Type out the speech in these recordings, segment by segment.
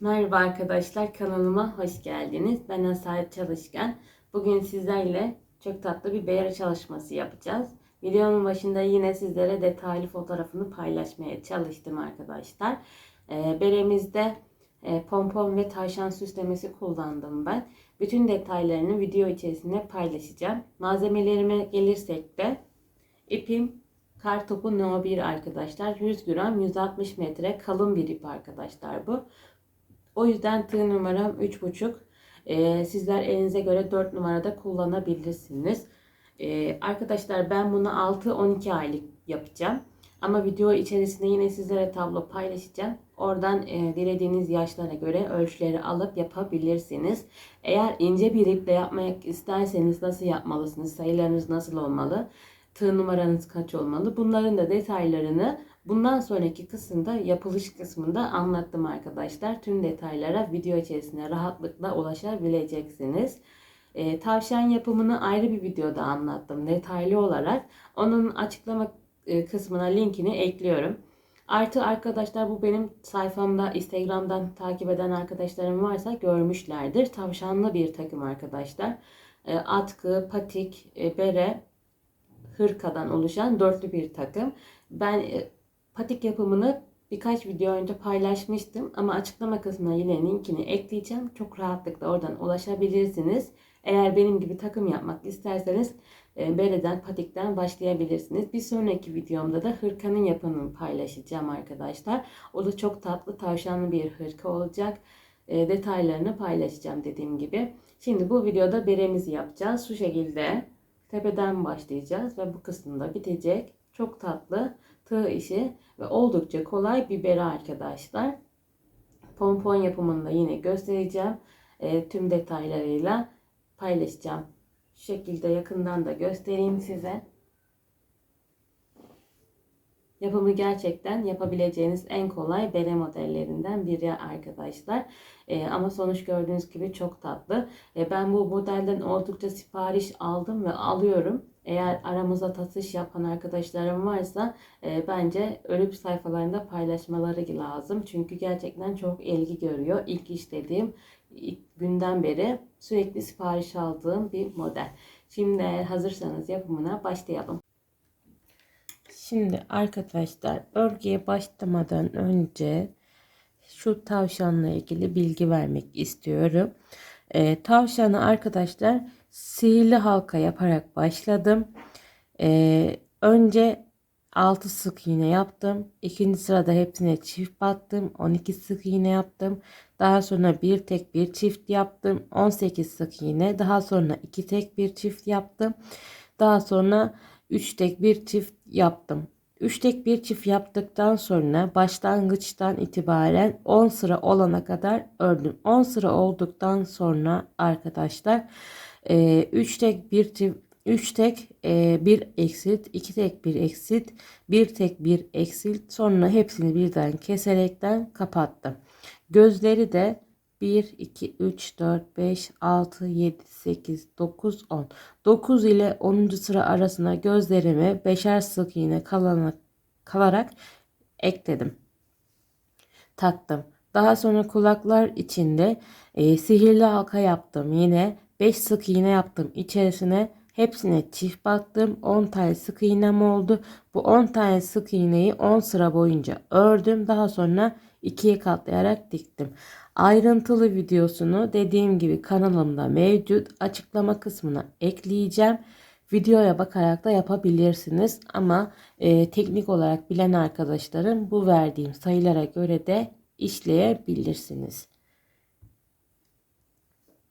Merhaba arkadaşlar kanalıma hoş geldiniz. Ben Asalet Çalışkan. Bugün sizlerle çok tatlı bir bere çalışması yapacağız. Videonun başında yine sizlere detaylı fotoğrafını paylaşmaya çalıştım arkadaşlar. Ee, beremizde e, pompon ve tavşan süslemesi kullandım ben. Bütün detaylarını video içerisinde paylaşacağım. Malzemelerime gelirsek de ipim kar topu No 1 arkadaşlar. 100 gram 160 metre kalın bir ip arkadaşlar bu. O yüzden tığ numaram 3,5. Ee, sizler elinize göre 4 numarada kullanabilirsiniz. Ee, arkadaşlar ben bunu 6-12 aylık yapacağım. Ama video içerisinde yine sizlere tablo paylaşacağım. Oradan e, dilediğiniz yaşlara göre ölçüleri alıp yapabilirsiniz. Eğer ince bir iple yapmak isterseniz nasıl yapmalısınız? Sayılarınız nasıl olmalı? Tığ numaranız kaç olmalı? Bunların da detaylarını bundan sonraki kısımda yapılış kısmında anlattım arkadaşlar. Tüm detaylara video içerisinde rahatlıkla ulaşabileceksiniz. E, tavşan yapımını ayrı bir videoda anlattım detaylı olarak. Onun açıklama e, kısmına linkini ekliyorum. Artı arkadaşlar bu benim sayfamda Instagram'dan takip eden arkadaşlarım varsa görmüşlerdir. Tavşanlı bir takım arkadaşlar. E, atkı, patik, e, bere, hırkadan oluşan dörtlü bir takım. Ben e, patik yapımını birkaç video önce paylaşmıştım ama açıklama kısmına yine linkini ekleyeceğim. Çok rahatlıkla oradan ulaşabilirsiniz. Eğer benim gibi takım yapmak isterseniz e, bereden, patikten başlayabilirsiniz. Bir sonraki videomda da hırkanın yapımını paylaşacağım arkadaşlar. O da çok tatlı tavşanlı bir hırka olacak. E, detaylarını paylaşacağım dediğim gibi. Şimdi bu videoda beremizi yapacağız. Şu şekilde tepeden başlayacağız ve bu kısımda bitecek. Çok tatlı tığ işi ve oldukça kolay bir bere arkadaşlar. Pompon yapımını da yine göstereceğim. E, tüm detaylarıyla paylaşacağım. Şu şekilde yakından da göstereyim size. Yapımı gerçekten yapabileceğiniz en kolay bere modellerinden biri arkadaşlar. E, ama sonuç gördüğünüz gibi çok tatlı. E, ben bu modelden oldukça sipariş aldım ve alıyorum. Eğer aramızda satış yapan arkadaşlarım varsa e, bence örüp sayfalarında paylaşmaları lazım. Çünkü gerçekten çok ilgi görüyor. İlk işlediğim ilk günden beri sürekli sipariş aldığım bir model. Şimdi eğer hazırsanız yapımına başlayalım. Şimdi arkadaşlar örgüye başlamadan önce şu tavşanla ilgili bilgi vermek istiyorum. Ee, tavşanı arkadaşlar sihirli halka yaparak başladım. Ee, önce 6 sık iğne yaptım. İkinci sırada hepsine çift battım. 12 sık iğne yaptım. Daha sonra bir tek bir çift yaptım. 18 sık iğne. Daha sonra iki tek bir çift yaptım. Daha sonra 3 tek bir çift yaptım. 3 tek bir çift yaptıktan sonra başlangıçtan itibaren 10 sıra olana kadar ördüm. 10 sıra olduktan sonra arkadaşlar 3 tek bir çift 3 tek bir eksit, 2 tek bir eksit, 1 tek bir eksit sonra hepsini birden keserekten kapattım. Gözleri de 1, 2, 3, 4, 5, 6, 7, 8, 9, 10. 9 ile 10. sıra arasına gözlerimi 5'er sık iğne kalana, kalarak ekledim. Taktım. Daha sonra kulaklar içinde e, sihirli halka yaptım. Yine 5 sık iğne yaptım. İçerisine hepsine çift battım. 10 tane sık iğnem oldu. Bu 10 tane sık iğneyi 10 sıra boyunca ördüm. Daha sonra ikiye katlayarak diktim. Ayrıntılı videosunu dediğim gibi kanalımda mevcut. Açıklama kısmına ekleyeceğim. Videoya bakarak da yapabilirsiniz ama e, teknik olarak bilen arkadaşlarım bu verdiğim sayılara göre de işleyebilirsiniz.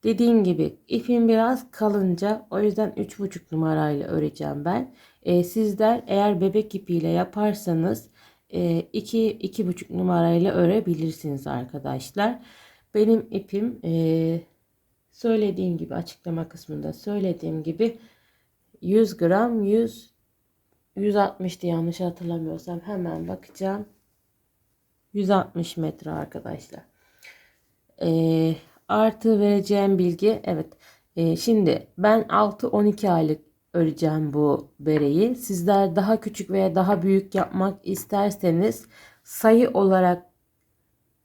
Dediğim gibi ipim biraz kalınca o yüzden 3,5 numarayla öreceğim ben. E, sizler eğer bebek ipiyle yaparsanız 2 e, 2,5 numarayla örebilirsiniz arkadaşlar. Benim ipim e, söylediğim gibi açıklama kısmında söylediğim gibi 100 gram 100 160'tı yanlış hatırlamıyorsam hemen bakacağım. 160 metre arkadaşlar. Ee, artı vereceğim bilgi evet. Ee, şimdi ben 6-12 aylık öreceğim bu bereyi. Sizler daha küçük veya daha büyük yapmak isterseniz sayı olarak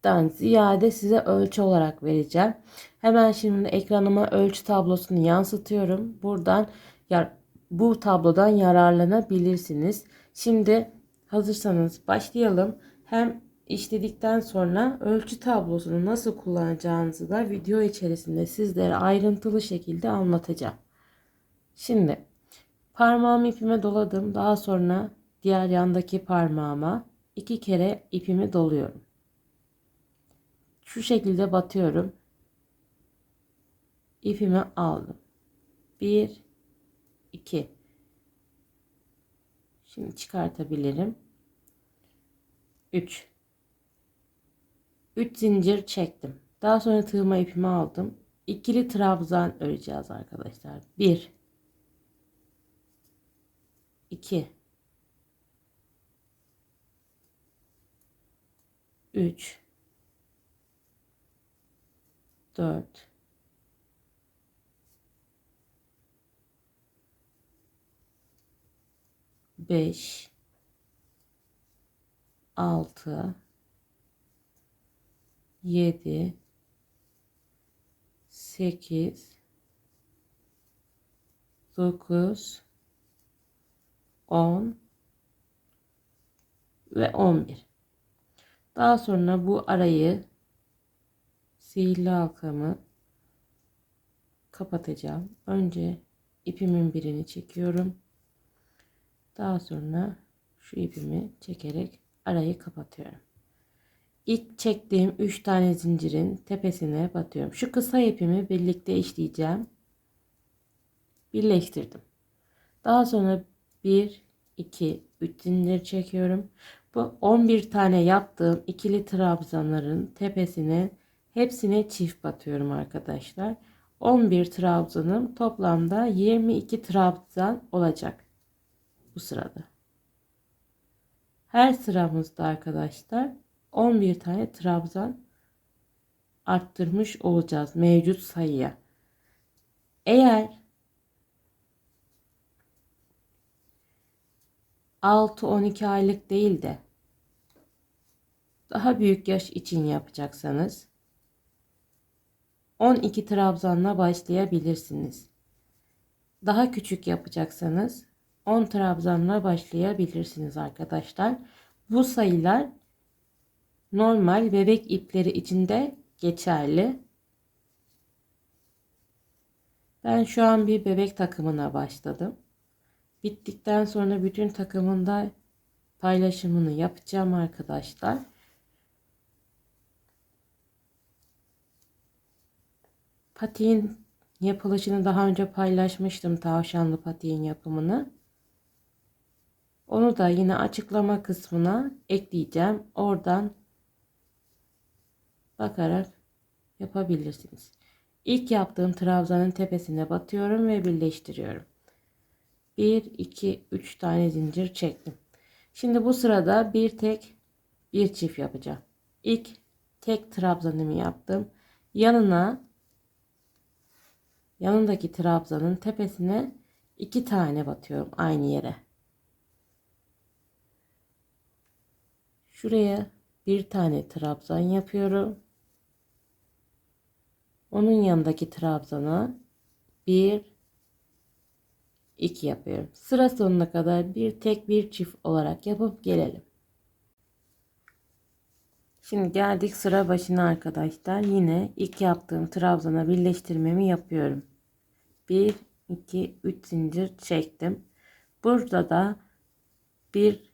dan ziyade size ölçü olarak vereceğim. Hemen şimdi ekranıma ölçü tablosunu yansıtıyorum. Buradan bu tablodan yararlanabilirsiniz. Şimdi hazırsanız başlayalım. Hem işledikten sonra ölçü tablosunu nasıl kullanacağınızı da video içerisinde sizlere ayrıntılı şekilde anlatacağım. Şimdi parmağımı ipime doladım. Daha sonra diğer yandaki parmağıma iki kere ipimi doluyorum. Şu şekilde batıyorum. İpimi aldım. 1 2 Şimdi çıkartabilirim. 3 3 zincir çektim. Daha sonra tığıma ipimi aldım. İkili trabzan öreceğiz arkadaşlar. 1 2 3 4 5 6 7 8 9 10 ve 11 daha sonra bu arayı sihirli halkamı kapatacağım. Önce ipimin birini çekiyorum. Daha sonra şu ipimi çekerek arayı kapatıyorum. İlk çektiğim 3 tane zincirin tepesine batıyorum. Şu kısa ipimi birlikte işleyeceğim. Birleştirdim. Daha sonra 1 2 3 zincir çekiyorum. Bu 11 tane yaptığım ikili trabzanların tepesine hepsine çift batıyorum arkadaşlar. 11 trabzanım toplamda 22 trabzan olacak bu sırada. Her sıramızda arkadaşlar 11 tane trabzan arttırmış olacağız mevcut sayıya. Eğer 6-12 aylık değil de daha büyük yaş için yapacaksanız 12 trabzanla başlayabilirsiniz. Daha küçük yapacaksanız 10 trabzanla başlayabilirsiniz arkadaşlar. Bu sayılar normal bebek ipleri içinde geçerli. Ben şu an bir bebek takımına başladım. Bittikten sonra bütün takımında paylaşımını yapacağım arkadaşlar. Patiğin yapılışını daha önce paylaşmıştım tavşanlı patiğin yapımını. Onu da yine açıklama kısmına ekleyeceğim. Oradan bakarak yapabilirsiniz. İlk yaptığım trabzanın tepesine batıyorum ve birleştiriyorum. 1 2 3 tane zincir çektim. Şimdi bu sırada bir tek bir çift yapacağım. İlk tek trabzanımı yaptım. Yanına yanındaki trabzanın tepesine iki tane batıyorum aynı yere. Şuraya bir tane trabzan yapıyorum. Onun yanındaki trabzana bir 2 yapıyorum. Sıra sonuna kadar bir tek bir çift olarak yapıp gelelim. Şimdi geldik sıra başına arkadaşlar. Yine ilk yaptığım trabzana birleştirmemi yapıyorum. 1 2 3 zincir çektim. Burada da bir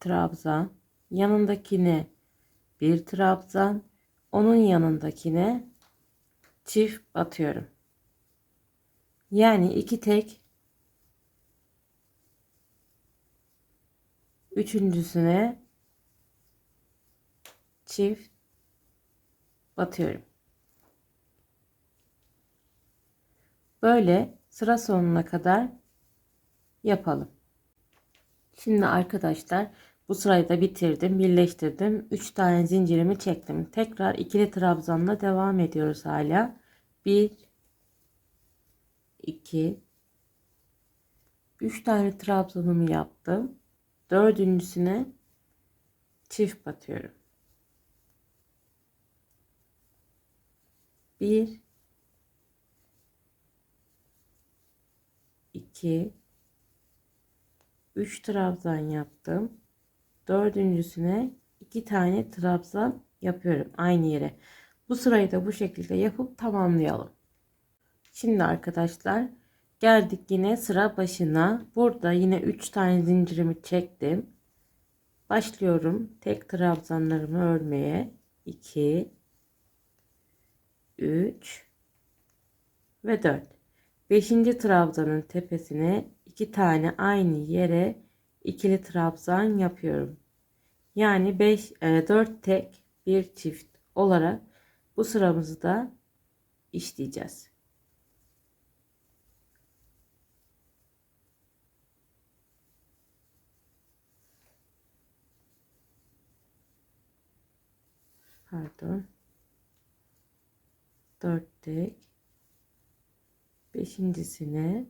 trabzan, yanındakine bir trabzan, onun yanındakine çift batıyorum. Yani iki tek üçüncüsüne çift batıyorum. Böyle sıra sonuna kadar yapalım. Şimdi arkadaşlar bu sırayı da bitirdim, birleştirdim. 3 tane zincirimi çektim. Tekrar ikili trabzanla devam ediyoruz hala. 1 2 3 tane trabzanımı yaptım. Dördüncüsüne çift batıyorum. 1 2 3 trabzan yaptım. Dördüncüsüne 2 tane trabzan yapıyorum aynı yere. Bu sırayı da bu şekilde yapıp tamamlayalım. Şimdi arkadaşlar geldik yine sıra başına. Burada yine 3 tane zincirimi çektim. Başlıyorum tek trabzanlarımı örmeye. 2 3 ve 4. 5. trabzanın tepesine 2 tane aynı yere ikili trabzan yapıyorum. Yani 5 4 tek bir çift olarak bu sıramızı da işleyeceğiz. Pardon. 4 tek. Beşincisine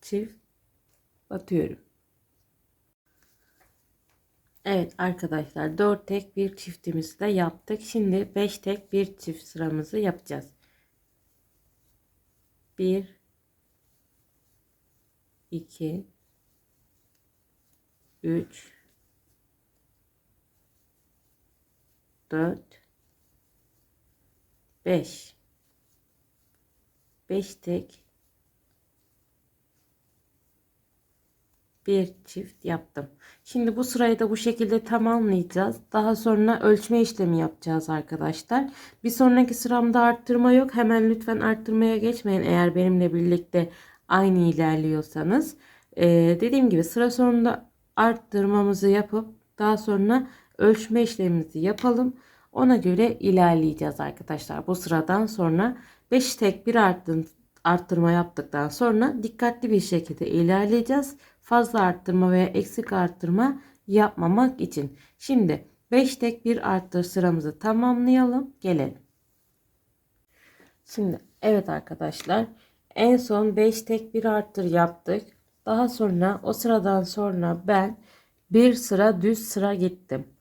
çift batıyorum. Evet arkadaşlar 4 tek bir çiftimizi de yaptık. Şimdi 5 tek bir çift sıramızı yapacağız. 1 2 3 4 5 5 tek bir çift yaptım. Şimdi bu sırayı da bu şekilde tamamlayacağız. Daha sonra ölçme işlemi yapacağız arkadaşlar. Bir sonraki sıramda arttırma yok. Hemen lütfen arttırmaya geçmeyin eğer benimle birlikte aynı ilerliyorsanız. Ee, dediğim gibi sıra sonunda arttırmamızı yapıp daha sonra ölçme işlemimizi yapalım. Ona göre ilerleyeceğiz arkadaşlar. Bu sıradan sonra 5 tek bir arttırma yaptıktan sonra dikkatli bir şekilde ilerleyeceğiz. Fazla arttırma veya eksik arttırma yapmamak için. Şimdi 5 tek bir arttır sıramızı tamamlayalım. Gelelim. Şimdi evet arkadaşlar en son 5 tek bir arttır yaptık. Daha sonra o sıradan sonra ben bir sıra düz sıra gittim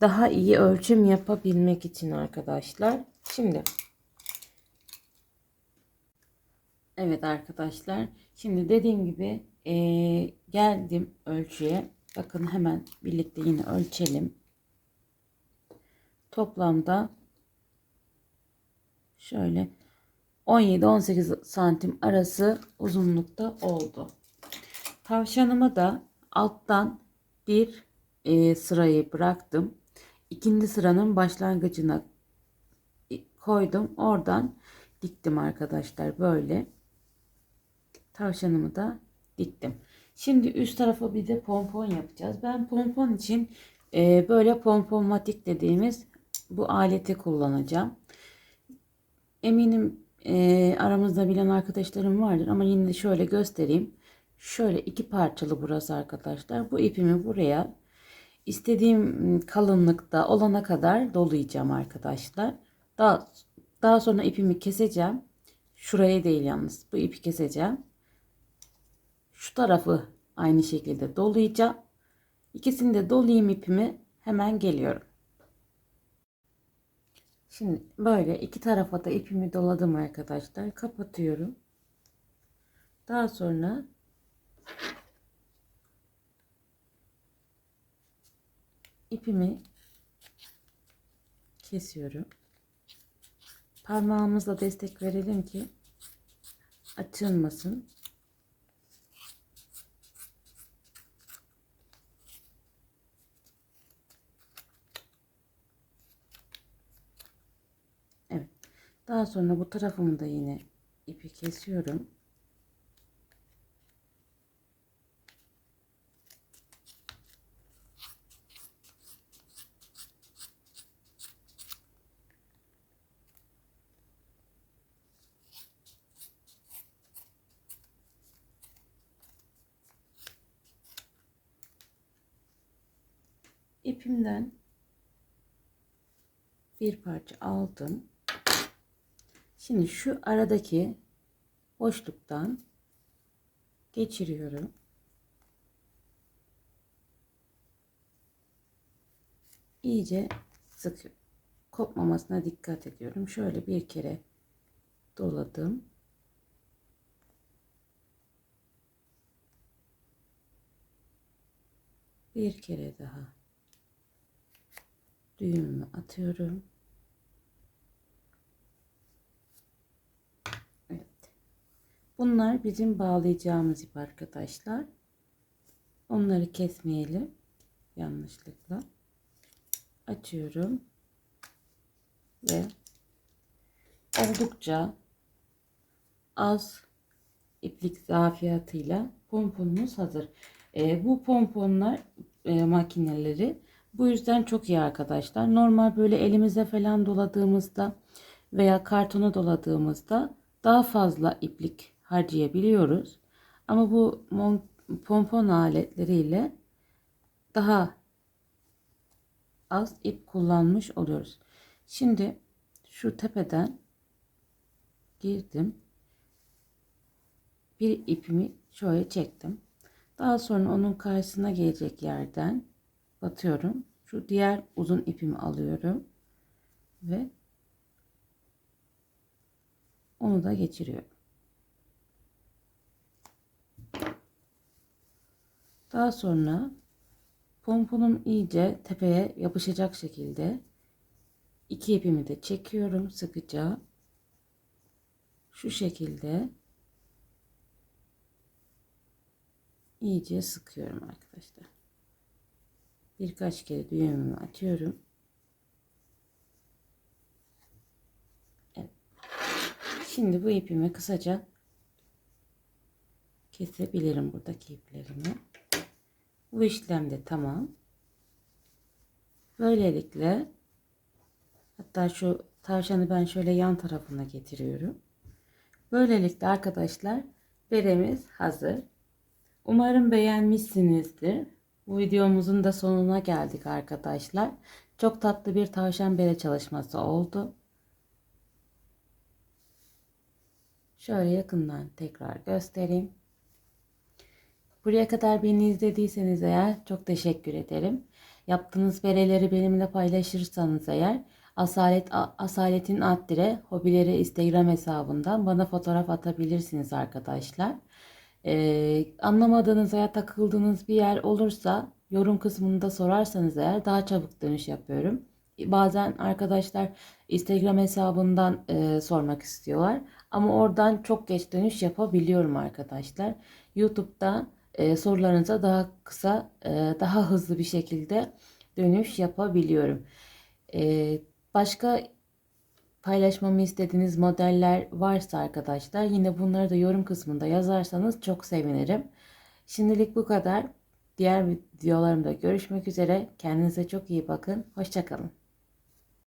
daha iyi ölçüm yapabilmek için arkadaşlar. Şimdi Evet arkadaşlar. Şimdi dediğim gibi e, geldim ölçüye. Bakın hemen birlikte yine ölçelim. Toplamda şöyle 17-18 santim arası uzunlukta oldu. Tavşanımı da alttan bir e, sırayı bıraktım ikinci sıranın başlangıcına koydum. Oradan diktim arkadaşlar böyle. Tavşanımı da diktim. Şimdi üst tarafa bir de pompon yapacağız. Ben pompon için e, böyle pomponmatik dediğimiz bu aleti kullanacağım. Eminim e, aramızda bilen arkadaşlarım vardır ama yine de şöyle göstereyim. Şöyle iki parçalı burası arkadaşlar. Bu ipimi buraya istediğim kalınlıkta olana kadar dolayacağım arkadaşlar. Daha, daha sonra ipimi keseceğim. Şuraya değil yalnız. Bu ipi keseceğim. Şu tarafı aynı şekilde dolayacağım. İkisini de dolayayım ipimi. Hemen geliyorum. Şimdi böyle iki tarafa da ipimi doladım arkadaşlar. Kapatıyorum. Daha sonra ipimi kesiyorum. Parmağımızla destek verelim ki açılmasın. Evet. Daha sonra bu tarafımı da yine ipi kesiyorum. Bir parça aldım. Şimdi şu aradaki boşluktan geçiriyorum. İyice sık kopmamasına dikkat ediyorum. Şöyle bir kere doladım. Bir kere daha düğümümü atıyorum. Bunlar bizim bağlayacağımız ip arkadaşlar. Onları kesmeyelim. Yanlışlıkla. Açıyorum. Ve oldukça az iplik zafiyatıyla pomponumuz hazır. Ee, bu pomponlar e, makineleri bu yüzden çok iyi arkadaşlar. Normal böyle elimize falan doladığımızda veya kartona doladığımızda daha fazla iplik harcayabiliyoruz. Ama bu pompon aletleriyle daha az ip kullanmış oluyoruz. Şimdi şu tepeden girdim. Bir ipimi şöyle çektim. Daha sonra onun karşısına gelecek yerden batıyorum. Şu diğer uzun ipimi alıyorum ve onu da geçiriyorum. Daha sonra pomponum iyice tepeye yapışacak şekilde iki ipimi de çekiyorum sıkıca. Şu şekilde iyice sıkıyorum arkadaşlar. Birkaç kere düğümümü atıyorum. Evet. Şimdi bu ipimi kısaca kesebilirim buradaki iplerimi. Bu işlem de tamam. Böylelikle hatta şu tavşanı ben şöyle yan tarafına getiriyorum. Böylelikle arkadaşlar beremiz hazır. Umarım beğenmişsinizdir. Bu videomuzun da sonuna geldik arkadaşlar. Çok tatlı bir tavşan bere çalışması oldu. Şöyle yakından tekrar göstereyim. Buraya kadar beni izlediyseniz eğer çok teşekkür ederim. Yaptığınız bereleri benimle paylaşırsanız eğer Asalet Asalet'in Attire hobileri Instagram hesabından bana fotoğraf atabilirsiniz arkadaşlar. Ee, anlamadığınız veya takıldığınız bir yer olursa yorum kısmında sorarsanız eğer daha çabuk dönüş yapıyorum. Bazen arkadaşlar Instagram hesabından e, sormak istiyorlar. Ama oradan çok geç dönüş yapabiliyorum arkadaşlar. YouTube'da e, sorularınıza daha kısa, e, daha hızlı bir şekilde dönüş yapabiliyorum. E, başka paylaşmamı istediğiniz modeller varsa arkadaşlar yine bunları da yorum kısmında yazarsanız çok sevinirim. Şimdilik bu kadar. Diğer videolarımda görüşmek üzere. Kendinize çok iyi bakın. Hoşçakalın.